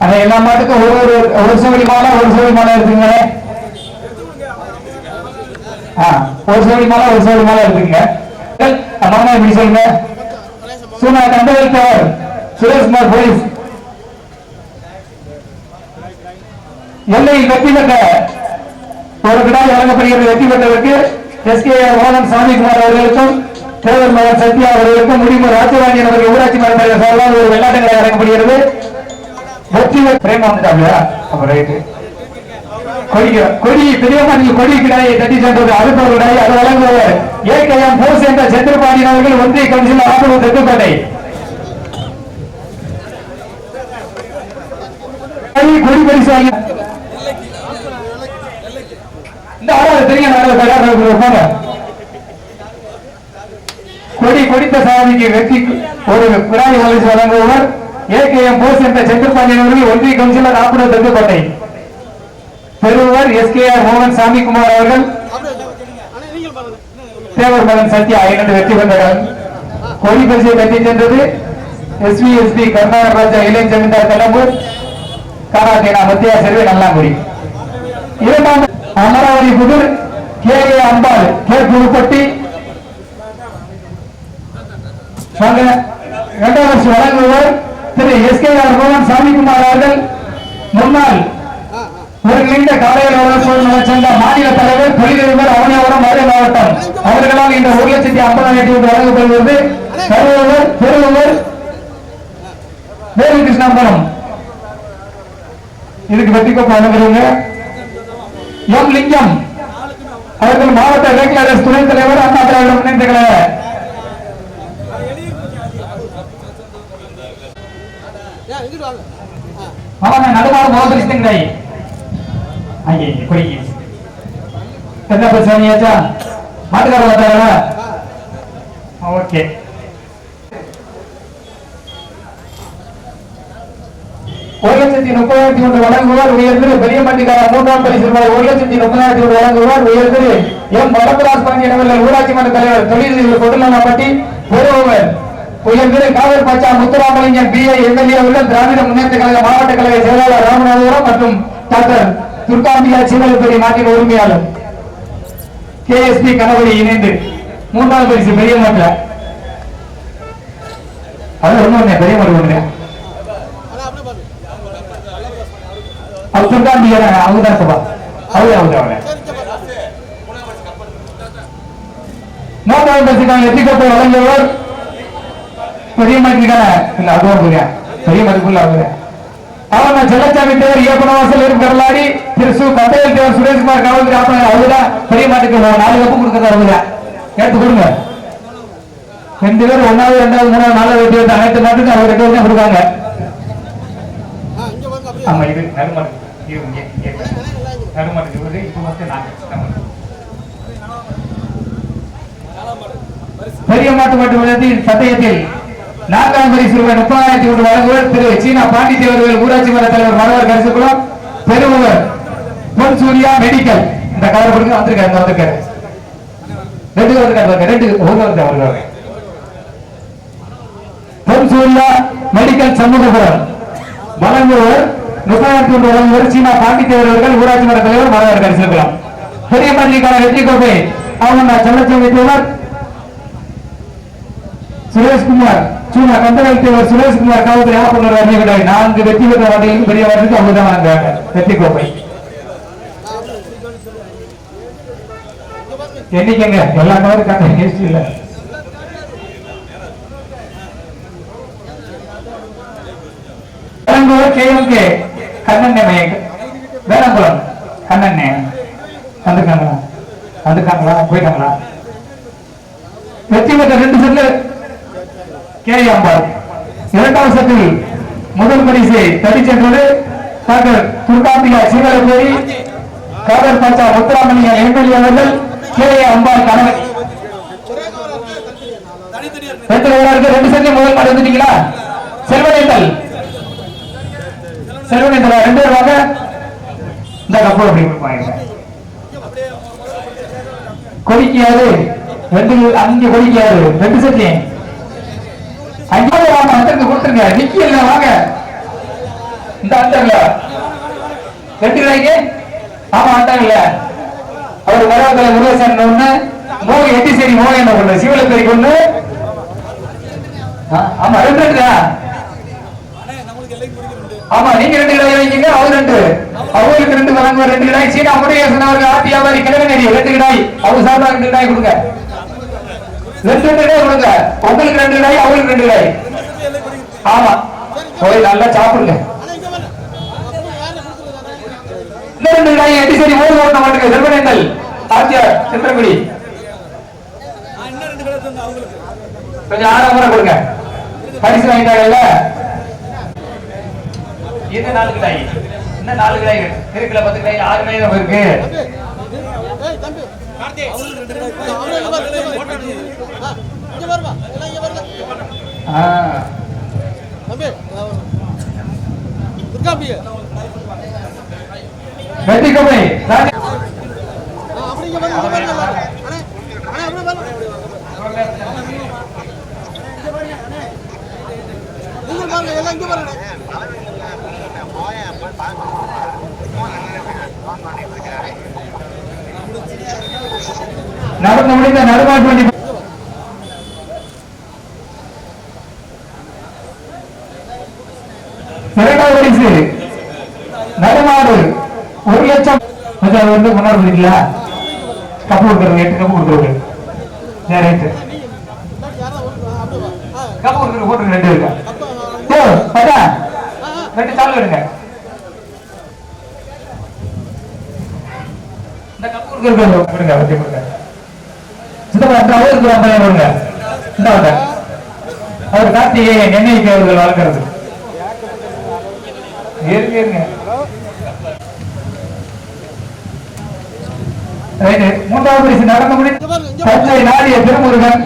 ஆனா எல்லா மாட்டுக்கும் ஒரு ஒரு ஒரு சோழி மாலை ஒரு சோழி மாலை இருக்குங்க ஒரு சோழி மாலை ஒரு சோழி மாலை இருக்குங்க அம்மா இப்படி சொல்லுங்க? சூனா கண்டவர் தவர் சுரேஷ்குமார் போலீஸ். எல்லையில் வெற்றி பெற்ற ஒரு கிடாய் வழங்கப்படுகிற வெற்றி பெற்றவருக்கு எஸ் கே மோகன் சாமிக்குமார் அவர்களுக்கும் தேவர் மகன் சத்யா அவர்களுக்கு முடிவு. ராஜராஜன் அவர்கள் ஊராட்சி மன்ற சார்பாக ஒரு வெள்ளாட்டங்களை அடங்கப்படுகிறது வெற்றி பிரேம வந்துட்டாங்களா அப்ப ரைட்டு. கொடி கொடி பெரியம்மா நீங்க கொடி கிடாயை தட்டி சென்றது அடுத்த அது வழங்குவர் ஏகேஎம் போஸ் என்ற சந்திரபாண்டியன் அவர்கள் ஒன்றிய கவுன்சில் ஆதரவு கொடி பரிசு வாங்கி இந்த ஆறாவது தெரியும் போங்க கொடி கொடித்த சாதிக்கு வெற்றி ஒரு பிராணி பரிசு வழங்குபவர் ஏகேஎம் போஸ் என்ற சந்திரபாண்டியன் அவர்கள் ஒன்றிய கவுன்சிலர் ஆப்பூர் தெற்குப்பேட்டை பெறுவர் ஆர் மோகன் சாமிக்குமார் அவர்கள் தேவர் மகன் சத்யா இரண்டு வெற்றி பெற்றனர் கொடி பரிசை வெற்றி சென்றது S V S P Karunakar Raja இளைஞர் ஜமீன்தார் கடம்பூர் காராத்தேனா மத்தியா செல்வி நல்லாங்குடி. இரண்டாம் Amaravathi Pudur K A Ambal K Puduppatti சங்க இரண்டாம் வருஷம் வழங்குவர் திரு எஸ் கே ஆர் மோகன் சாமிக்குமார் அவர்கள். முன்னாள் ஒரு நீண்ட காலையில் வளர்ச்சி சேர்ந்த மாநில தலைவர் தொழிலதிபர் அவனியாபுரம் மதுரை மாவட்டம். அவர்களால் இந்த ஒரு லட்சத்தி ஐம்பதாயிரத்தி ஒன்று வழங்கப்படுகிறது கருவூர் பெறுபவர் வேலு கிருஷ்ணாபுரம் இதுக்கு வெற்றி கோப்பை வழங்குறவங்க. எம் லிங்கம். அவர்கள் மாவட்ட வேட்பாளர் துணைத் தலைவர் அண்ணா திராவிட முன்னேற்ற கழக அவன் நடுவார மோதரிஸ்தங்களை அங்கே இங்கே கொடிக்கு என்ன பிரச்சனை ஆச்சா மாட்டுக்கார வந்தாரா? ஓகே. ஒரு லட்சத்தி முப்பதாயிரத்தி ஒன்று வழங்குவார் உயர்ந்து பெரிய மண்டிக்கார மூன்றாம் பரிசு ரூபாய் ஒரு லட்சத்தி முப்பதாயிரத்தி ஒன்று வழங்குவார் உயர்ந்து எம் வடபராஜ் பாண்டியன் அவர்கள் ஊராட்சி மன்ற தலைவர் தொழில் கொடுலாப்பட்டி பெறுபவர் உயர்ந்து காவல் பச்சா முத்துராமலிங்கம் பி ஏ எம்எல்ஏ அவர்கள் திராவிட முன்னேற்ற கழக மாவட்ட கழக செயலாளர் ராமநாதபுரம் மற்றும் டாக்டர் துர்காம்பிகா சீவலப்பேரி உரிமையாளர். கணபதி இணைந்து மூன்றாவது பரிசு பெரிய அது ஒண்ணு பெரிய ஒண்ணு. அவர் துர்காம்பிகா சபா. அவரு அவங்க மூன்றாவது பரிசுக்கான வழங்கியவர் பெரிய மதிக்கான இல்ல அதுவும் புரியா பெரிய மதிப்புள்ள அவங்க அவங்க செல்லச்சாமி தேவர் இயக்குனவாசல் இருக்கும் கடலாடி திரு சு. கந்தையல் தேவர் சுரேஷ்குமார் காவல்துறை ஆப்பனர் அவருதான் பெரிய மாட்டுக்கு நாலு கப்பு கொடுக்கறது அவருங்க எடுத்து கொடுங்க. ரெண்டு பேரும் ஒன்னாவது ரெண்டாவது மூணாவது நாலாவது வெட்டி வந்து அனைத்து மாட்டுக்கும் அவர் ரெண்டு பேரும் கொடுக்காங்க. ஆமா இது நடுமாடு இது இங்கே இவரு இப்போ வந்து நாங்க நம்ம பெரிய மாட்டு மாட்டு விழாத்தில் சட்டயத்தில் நான்காம் பரிசு ரூபாய் முப்பதாயிரத்தி ஒன்று வழங்குவர் திரு சீனா பாண்டித்தேவர்கள் ஊராட்சி மன்ற தலைவர் மனோகர் கரிசுக்குளம் பெறுபவர் பொன் சூர்யா மெடிக்கல் இந்த கவர் கொடுங்க வந்திருக்காரு வந்திருக்காரு. ரெண்டு பேர் இருக்காரு ரெண்டு ஒரு வருது அவர்கள் பொன் சூர்யா மெடிக்கல் சமூகபுரம் வழங்குவர் முப்பதாயிரத்தி ஒன்று வழங்குவர் சீனா பாண்டித்தேவர்கள் ஊராட்சி மன்ற தலைவர் மனோகர் கரிசுக்குளம் பெரிய பள்ளிக்கான வெற்றி கோப்பை. அவங்க நான் சொல்ல தேவர் சுரேஷ்குமார். சீனா கந்தவேல் ஒரு சுரேஷ்குமார் காவல்துறை ஆப்பனர் அறிஞர்கள் நான்கு வெற்றி பெற்ற வகையில் பெரிய வரதுக்கு அவங்க தான் அந்த வெற்றி கோப்பை எண்ணிக்கங்க எல்லா கவரும் கண்ட ஹிஸ்டரி இல்ல வேளங்குளம் கேஎம்கே கண்ணண்ணே மயங்க. வேளங்குளம் கண்ணண்ணே. வந்துருக்காங்களா? வந்துருக்காங்களா? போயிட்டாங்களா? வெற்றி பெற்ற ரெண்டு செல்லு கேயாம்பாள் இரண்டாவது செட்டில் முதல் பரிசை தடி சென்றது. டாக்டர் துர்காம்பிகா சீவரப்பேரி காதர் பச்சா முத்துராமலிங்க எம்எல்ஏ அவர்கள் கே ஏ அம்பாள் கணவன் ரெண்டு வீரருக்கு முதல் மாடு வந்துட்டீங்களா? செல்வனேந்தல் ரெண்டு பேர் இந்த கப்பு அப்படி கொடுப்பாங்க கொடிக்காது ரெண்டு அஞ்சு கொடிக்காது ரெண்டு செட்லையும் ஐம்பது வாங்க அந்தருக்கு கொடுத்துருங்க நிக்கல வாங்க? இந்த அந்தர்ல ரெண்டு ரூபாய்க்கு ஆமா அந்தாங்கல்ல அவர் வராதல முருகேசன் ஒண்ணு மோக எட்டி சரி மோக என்ன ஒண்ணு சிவலப்பேரிக்கு ஒண்ணு. ஆமா ரெண்டு ரெண்டு தான் ஆமா நீங்க ரெண்டு கிலோ வாங்கிங்க அவர் ரெண்டு. அவருக்கு ரெண்டு வழங்க ரெண்டு கிடாய் சீனா முருகேசன் அவர்கள் ஆட்டி வியாபாரி கிழவனேரி ரெண்டு கிடாய் அவர் சார்பா ரெண்டு கிடாய் கொடுங்க. ரெண்டு ரெண்டு கொடுங்க. உங்களுக்கு ரெண்டு கிடாய் அவங்களுக்கு ரெண்டு கிடாய் ஆமா. போய் நல்லா சாப்பிடுங்க. இன்னும் ரெண்டு கிடாய் எட்டி சரி ஓடு ஓட்ட மாட்டுங்க செல்வனேந்தல் ஆத்தியார் சென்றகுடி கொஞ்சம் ஆறாம கொடுங்க. பரிசு வாங்கிட்டாங்கல்ல? இது நாலு கிடாய்? இன்னும் நாலு கிடாய்? இருக்குல்ல பத்து கிடாய் ஆறு கிடாய் தான் இருக்கு ஆ. வெற்றி கோப்பை பாருங்க நடந்து முடிந்த நடுமாட்டு வண்டி இரண்டாவது பரிசு ஒரு லட்சம். கொஞ்சம் அது வந்து முன்னாடி இருக்கீங்களா கப்பு கொடுக்குறது எட்டு கப்பு கொடுக்குறது சரி ரைட்டு கப்பு கொடுக்குறது போட்டுருக்கு ரெண்டு இருக்கா. ஓ பட்டா. ரெண்டு சால் எடுங்க. இந்த கப்பு கொடுக்குறது கொடுங்க வச்சு கொடுங்க. இந்த அவருக்கு ஐம்பதாயிரம் கொடுங்க இந்த வந்த அவர் கார்த்திகேயன் எண்ணெய்க்கு அவர்கள் வளர்க்கறது. மூன்றாவது பரிசு நடந்து முடிந்து தஞ்சை நாடிய திருமுருகன்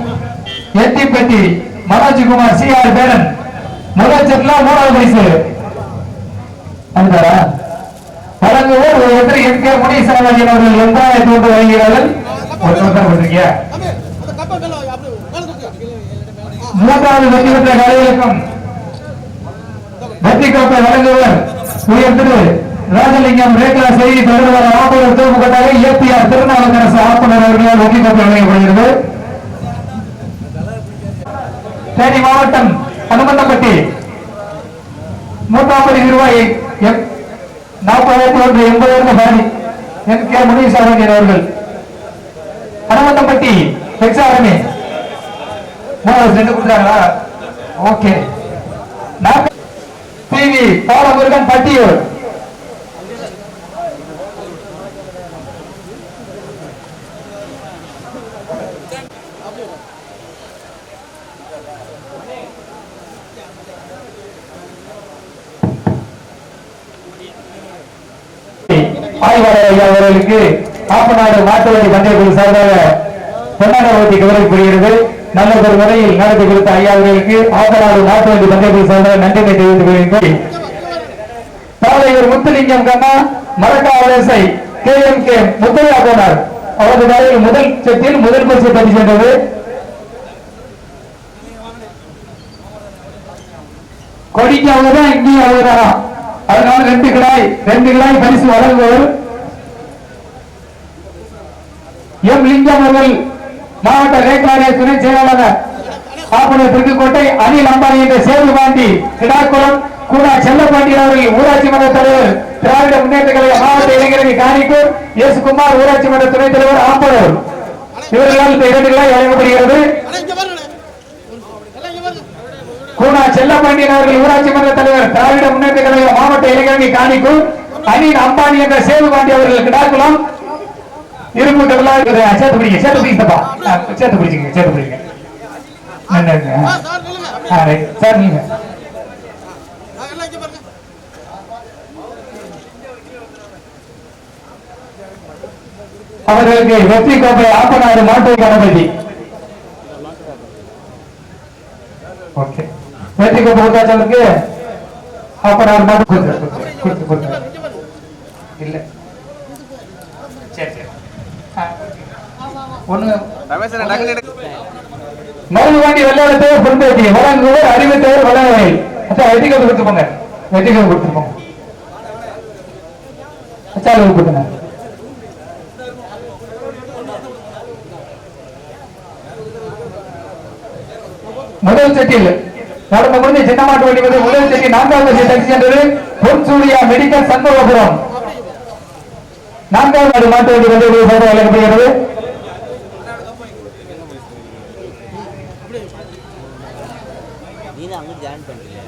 எட்டிப்பட்டி மனோஜ்குமார் சி ஆர் பேரன். முதல் செட்ல மூணாவது பரிசு. வழங்குவோர் ஒரு எதிரி எம் கே முனீஸ்வரன் அவர்கள் ஒரு நிமிஷம் கொடுத்துருக்கியா மூன்றாவது வெற்றி பெற்ற கலையிலக்கம். வெற்றி கோப்பை வழங்குவர் ராஜலிங்கம் ரேகலா செய்தி தொடர்பான ஆப்பனர் தூக்குப்பட்டாக ஏபிஆர் திருநாவுக்கரசு ஆப்பனர் அவர்களால் வெற்றி கோப்பை வழங்கப்படுகிறது. தேனி மாவட்டம் அனுமந்தப்பட்டி மூன்றாவது நிர்வாகி நாற்பதாயிரத்தி ஒன்று எண்பதாயிரம் பாடி என் கே முனீஸ்வரன் அவர்கள். அனுமந்தப்பட்டி எக்ஸாரமே மூணாவது ரெண்டு கொடுத்தாங்களா ஓகே. டிவி பாலமுருகன் பட்டியூர். ஆய்வாளர் ஐயா அவர்களுக்கு பாப்பநாடு மாட்டுவரை வண்டி பந்தயக்குழு சார்பாக பொன்னாட ஓட்டி நல்ல ஒரு முறையில் நடத்தி கொடுத்த ஐயா அவர்களுக்கு ஆப்பநாடு மாட்டு வண்டி பந்தயக்குழு சார்பாக நன்றினை தெரிவித்துக் கொள்கிறேன் தலைவர் Muthulingam Kanna Marakkavalasai K M K Muthaiah போனார் அவரது தலையில் முதல் செட்டில் முதல் பரிசு பற்றி சென்றது. கொடிக்கு அவங்கதான் இங்கேயும் அவங்கதான் அதனால ரெண்டு கிடாய் ரெண்டு கிடாய் பரிசு வழங்குவோர் எம் லிங்கம் அவர்கள் மாவட்ட ரேக்லாரிய துணை செயலாளர் ஆப்பனர் திருக்குக்கோட்டை அனில் அம்பானி என்ற சேது பாண்டி கிடாக்குளம் கூடா செல்லப்பாண்டி அவர்கள் ஊராட்சி மன்ற தலைவர் திராவிட முன்னேற்ற கழக மாவட்ட இளைஞரணி காணிக்கூர் எஸ் குமார் ஊராட்சி மன்ற துணைத் தலைவர் ஆம்பலூர். இவர்களால் இந்த இரண்டு வழங்கப்படுகிறது கூடா செல்லப்பாண்டியன் அவர்கள் ஊராட்சி மன்ற தலைவர் திராவிட முன்னேற்ற கழக மாவட்ட இளைஞரணி காணிக்கூர் அனில் அம்பானி என்ற சேது பாண்டி அவர்கள் கிடாக்குளம் இரும்பு இருக்குது சேர்த்து பிடிங்க சேர்த்து பிடிங்கப்பா சேர்த்து பிடிச்சிங்க சேர்த்து பிடிங்க. சார் நீங்க அவர்களுக்கு வெற்றி கோப்பை ஆப்பநாடு மாட்டு கணபதி. ஓகே. வெற்றி கோப்பை கொடுத்தாச்சவருக்கு ஆப்பநாடு மாட்டு கொடுத்து கொடுத்து கொடுத்து இல்ல சரி சரி ஆ, ஒண்ணு. மருதுவாண்டி வெள்ளாளத்தேவர் பொருந்தேட்டி வழங்குவர் அறிவித்தவர் வழங்குவை அச்சா வெட்டி கப்பு கொடுத்துப்போங்க வெட்டி கப்பு கொடுத்துருப்போங்க அச்சா அளவு கொடுங்க முதல் செட்டில். நடந்த முடிஞ்ச சின்னமாட்டு வண்டி வந்து முதல் செட்டி நான்காவது செட்டி சென்றது பொன் சூர்யா மெடிக்கல் சண்முகபுரம் நான்காவது மாட்டு வண்டி வந்து விவசாயம் வழங்கப்படுகிறது. நீ தான் அங்கே ஜாயின் பண்ணுறீங்க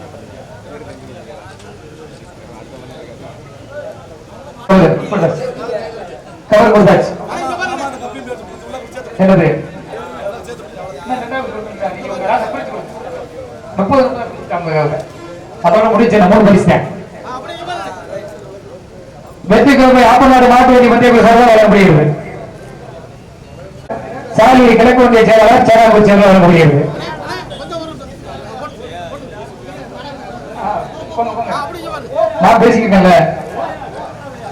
என்னது? அதோட வெற்றி கோப்பை ஆப்பநாடு மாட்டு வண்டி மத்திய சார்பாக வழங்கப்படுகிறது சாலியை கிழக்கு ஒன்றிய செயலாளர் சேராபூர் செயலாளர் வழங்கப்படுகிறது நான் பேசிக்கிட்டேன்ல.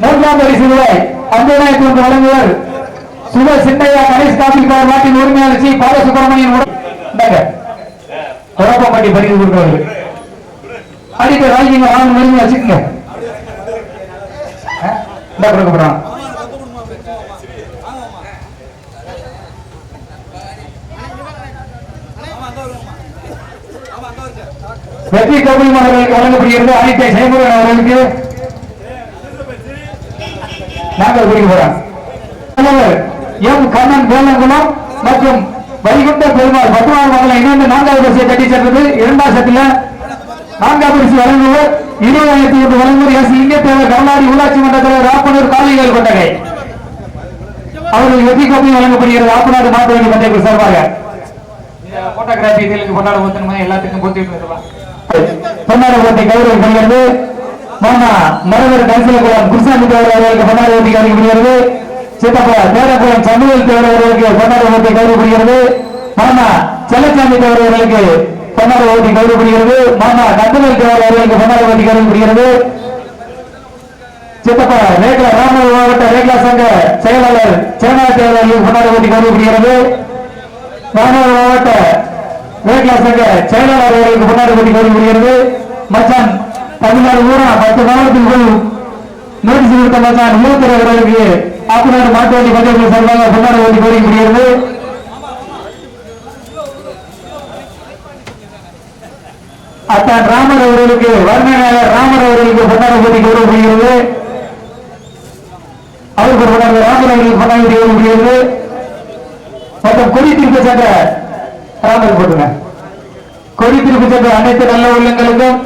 மூன்றாம் பரிசு ரூபாய் அஞ்சனாயிரத்தி ஒன்று வழங்குவர். சுப சின்னையா கணேஷ் காப்பி நாட்டின் உரிமையாளர் சி. பால சுப்பிரமணியன் இந்தாங்க. குழப்பம்பட்டி பரிசு கொடுக்கிறவர்கள் அடிக்க ராஜிங்க வாங்க உரிமையா வச்சுக்கோங்க. ஆ? கொடுக்க போறான் வெற்றி கோவில் அவர்களுக்கு வழங்கப்படுகிறது ஆதித்ய ஜெயமுருகன் அவர்களுக்கு நாங்கள் கூறி போறோம். எம் கண்ணன் வேலங்குளம் மற்றும் வைகுண்ட பெருமாள் பத்மாள் மகளை இணைந்து நான்காவது பரிசை கட்டி சென்றது. இரண்டாம் சட்டில நான்காவது பரிசு வழங்குவோர் இருபதாயிரத்தி ஒன்று வழங்குவோர் எஸ் இங்கத்தேவர் கருணாடி ஊராட்சி மன்ற தலைவர் ராப்பனூர் காலைகள் கொண்டகை அவர்கள் வெற்றி கோப்பை வழங்கப்படுகிறது ஆப்பநாடு மாட்டு வண்டி சார்பாக. போட்டோகிராஃபி இதில் கொண்டாட ஊத்தணுமா எல்லாத்துக்கும் போட்டு பொன்னாட ஓட்டை கௌரவம் பண்ணுகிறது மாமா மரவர் கரிசலகுளம் குருசாமி தேவர் அவர்களுக்கு பொன்னாட ஓட்டி கௌரவிக்கப்படுகிறது சித்தப்பா தேரகுளம் சமூகல் தேவர் அவர்களுக்கு பொன்னாட ஓட்டை கௌரவப்படுகிறது மாமா செல்லச்சாமி தேவர் அவர்களுக்கு பொன்னாட ஓட்டி கௌரவப்படுகிறது மாமா கந்தமல் தேவர் அவர்களுக்கு பொன்னாட ஓட்டி கௌரவப்படுகிறது சித்தப்பா ரேக்லா ராமர் மாவட்ட ரேக்லா சங்க செயலாளர் சேனா தேவர் அவர்களுக்கு பொன்னாட ஓட்டி கௌரவப்படுகிறது ராமநாதபுரம் மாவட்ட ரேக்லா சங்க செயலாளர் அவர்களுக்கு முன்னாடி கொண்டு மச்சான் பதினாறு ஊரா பத்து மாவட்டத்துக்குள் நோட்டீஸ் கொடுத்த மச்சான் மூத்தர் அவர்களுக்கு ஆப்பநாடு மாட்டு வண்டி பந்தயங்கள் சார்பாக முன்னாடி ஓட்டி அத்தான் ராமர் அவர்களுக்கு வர்ணநாயகர் ராமர் அவர்களுக்கு பொன்னாட போட்டி கௌரவப்படுகிறது அவருக்கு பொன்னாட ராமர் அவர்களுக்கு பொன்னாட போட்டி கௌரவப்படுகிறது மற்றும் கொடி சென்ற ராமர் போட்டுங்க. கொடி திருப்பி சென்ற அனைத்து நல்ல உள்ளங்களுக்கும்.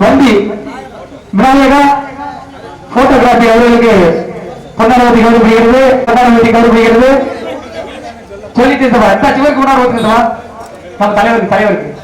வண்டி. விநாயகா போட்டோகிராபி அவர்களுக்கு பொன்னாரவதி கௌரவிக்கிறது பொன்னாரவதி கௌரவிக்கிறது. சொல்லிட்டு இந்த சிவருக்கு முன்னாடி ஊத்துங்க நம்ம தலைவருக்கு தலைவருக்கு.